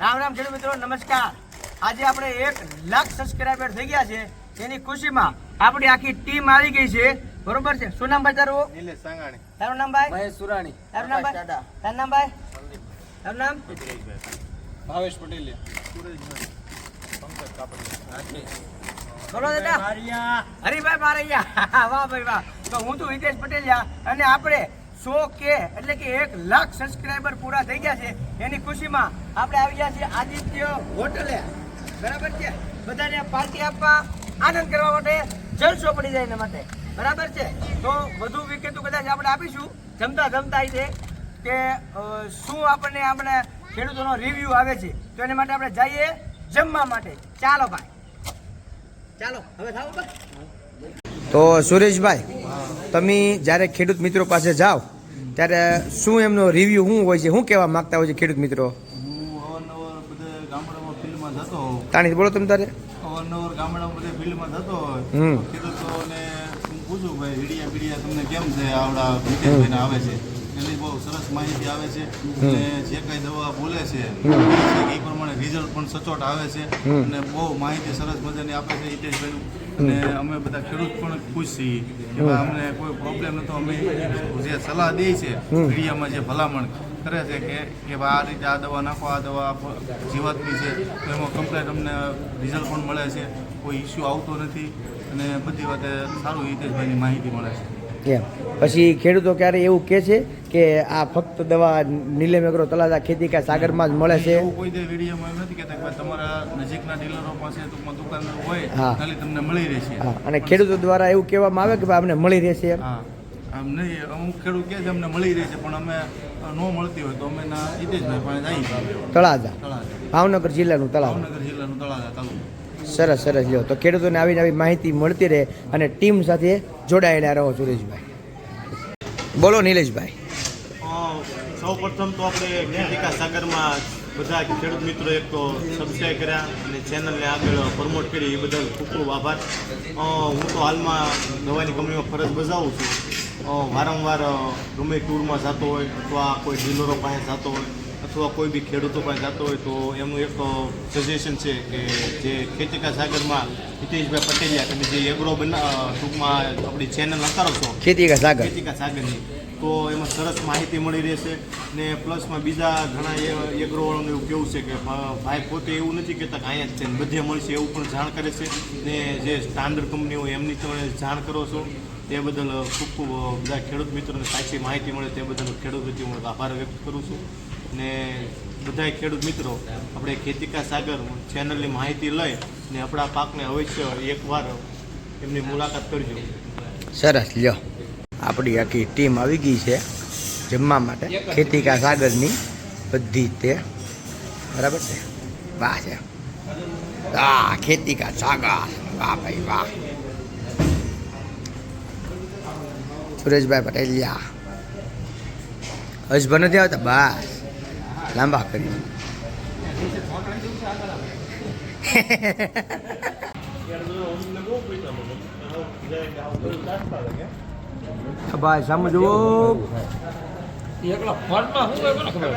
રામ રામ ખેડૂત મિત્રો નમસ્કાર. આજે આપણે એક લાખ સબસ્ક્રાઈબર થઈ ગયા છે. એની ખુશીમાં આપણી આખી ટીમ આવી ગઈ છે. બરોબર છે? શું નામ ભાઈ તારું? નિલેશ સાંગાણી. તારું નામ ભાઈ? મહેશ સુરાણી. તારું નામ ભાઈ? તારું નામ ભાઈ? તારું નામ? ભાવેશ પટેલ. બોલો દાદા હરિભાઈ મારૈયા. વાહ ભાઈ વાહ. તો હું છું હિતેશ પટેલિયા. અને આપણે સો કે, એટલે કે એક લાખ સબસ્ક્રાઈબર પૂરા થઈ ગયા છે. એની ખુશીમાં આપણે આવી ગયા છીએ આદિત્ય હોટલે. બરાબર છે? બધાને પાર્ટી આપવા આનંદ કરવા માટે જલસો પડી જાય એના માટે. બરાબર છે? તો વધુ વિગતો કદાચ આપણે આપીશું. જમતા જમતા છે કે શું આપણને આપણે ખેડૂતોનો રિવ્યૂ આવે છે. તો એના માટે આપણે જઈએ જમવા માટે. ચાલો ભાઈ. ચાલો, હવે થાવ તો સુરેશભાઈ તમે જ્યારે ખેડૂત મિત્રો પાસે જાઓ ત્યારે શું એમનો રિવ્યુ શું હોય છે? શું કહેવા માગતા હોય છે ખેડૂત મિત્રો? તાણી બોલો તમે તારે. અવારનવાર ગામડામાં બધે ફિલ્ડમાં જતો હોય. હમ. ખેડૂતોને પૂછું ભાઈ વીડિયા બીડિયા તમને કેમ છે? આવડા આવે છે. સરસ માહિતી આવે છે અને જે કઈ દવા બોલે છે એ પ્રમાણે રિઝલ્ટ પણ સચોટ આવે છે અને બહુ માહિતી સરસ મજાની આપે છે હિતેશભાઈ. અને અમે બધા ખેડૂત પણ ખુશ છીએ કે અમને કોઈ પ્રોબ્લેમ નતો અમે જે સલાહ દે છે મીડિયામાં જે ભલામણ કરે છે કે કે આ રીતે આ દવા નાખો આ દવા જીવાતની છે તો એમાં કમ્પ્લેટ અમને રિઝલ્ટ પણ મળે છે. કોઈ ઇસ્યુ આવતો નથી અને બધી વાતે સારું હિતેશભાઈની માહિતી મળે છે. એમ. પછી ખેડૂતો ક્યારે એવું કહે છે કે આ ફક્ત દવા નીલેમ એગ્રો તલાજા ખેતી કા સાગરમાં જ મળે છે? એવું કોઈ દે વિડીયોમાં નથી કહેતા કે તમારા નજીકના ડીલરો પાસે ટૂંકમાં દુકાન હોય. ખાલી તમને મળી રહેશે. હા. અને ખેડૂતો દ્વારા એવું કહેવામાં આવે કે ભાઈ અમને મળી રહેશે આમ નહીં અમુક ખેડૂત કે અમને મળી રહેશે પણ અમે ન મળતી હોય તો અમે ના હિતેશભાઈ પાસે જઈએ તળાજા? તળાજા. ભાવનગર જિલ્લાનું તળાવ ભાવનગર જિલ્લાનું તળાજા તાલુકો. સરસ સરસ. લ્યો તો ખેડૂતોને આવી નવી માહિતી મળતી રહે અને ટીમ સાથે જોડાયેલા રહો સુરેશભાઈ. બોલો નિલેશભાઈ. સૌ પ્રથમ તો આપણે ખેતિકા સાગરમાં બધા ખેડૂત મિત્રો એક તો સબસ્ક્રાઈબ કર્યા અને ચેનલને આગળ પ્રમોટ કરી એ બદલ ખૂબ ખૂબ આભાર. હું તો હાલમાં દવાની કંપનીમાં ફરજ બજાવું છું. વારંવાર ગમે ટૂરમાં જતો હોય અથવા કોઈ ડીલરો પાસે જતો હોય અથવા કોઈ બી ખેડૂતો પાસે જતો હોય તો એમનું એક સજેશન છે કે જે ખેતિકા સાગરમાં હિતેશભાઈ પટેલિયા તમે જે એગ્રો બના ટૂંકમાં આપણી ચેનલ અતારો છો. ખેતીકા સાગર. ખેતિકા સાગરની. તો એમાં સરસ માહિતી મળી રહેશે. ને પ્લસમાં બીજા ઘણા એ- એગ્રોવાળાનું એવું કેવું છે કે ભાઈ પોતે એવું નથી કહેતા કે અહીંયા જ છે બધે મળશે એવું પણ જાણ કરે છે. ને જે સ્ટાન્ડર્ડ કંપની હોય એમની તમે જાણ કરો છો, તે બદલ ખૂબ ખૂબ બધા ખેડૂત મિત્રોને સાચી માહિતી મળે, તે બદલ ખેડૂત વતી હું આભાર વ્યક્ત કરું છું. ને બધાય ખેડૂત મિત્રો, આપણે ખેતિકા સાગર ચેનલની માહિતી લઈ ને આપણા પાકને અવશ્ય એકવાર એમની મુલાકાત કરજો. સરસ, લ્યો. આપણી આખી ટીમ આવી ગઈ છે જમવા માટે. ખેતી કા સાગરની બધી તે. બરાબર છે? વાહ છે. વાહ ખેતી કા સાગર. વાહ ભાઈ વાહ. સુરેશભાઈ પટેલિયા હસભર નથી આવતા? બસ. લાંબા કરી. ભાઈ સામે જુઓ. એકલો ફોનમાં શું ખબર?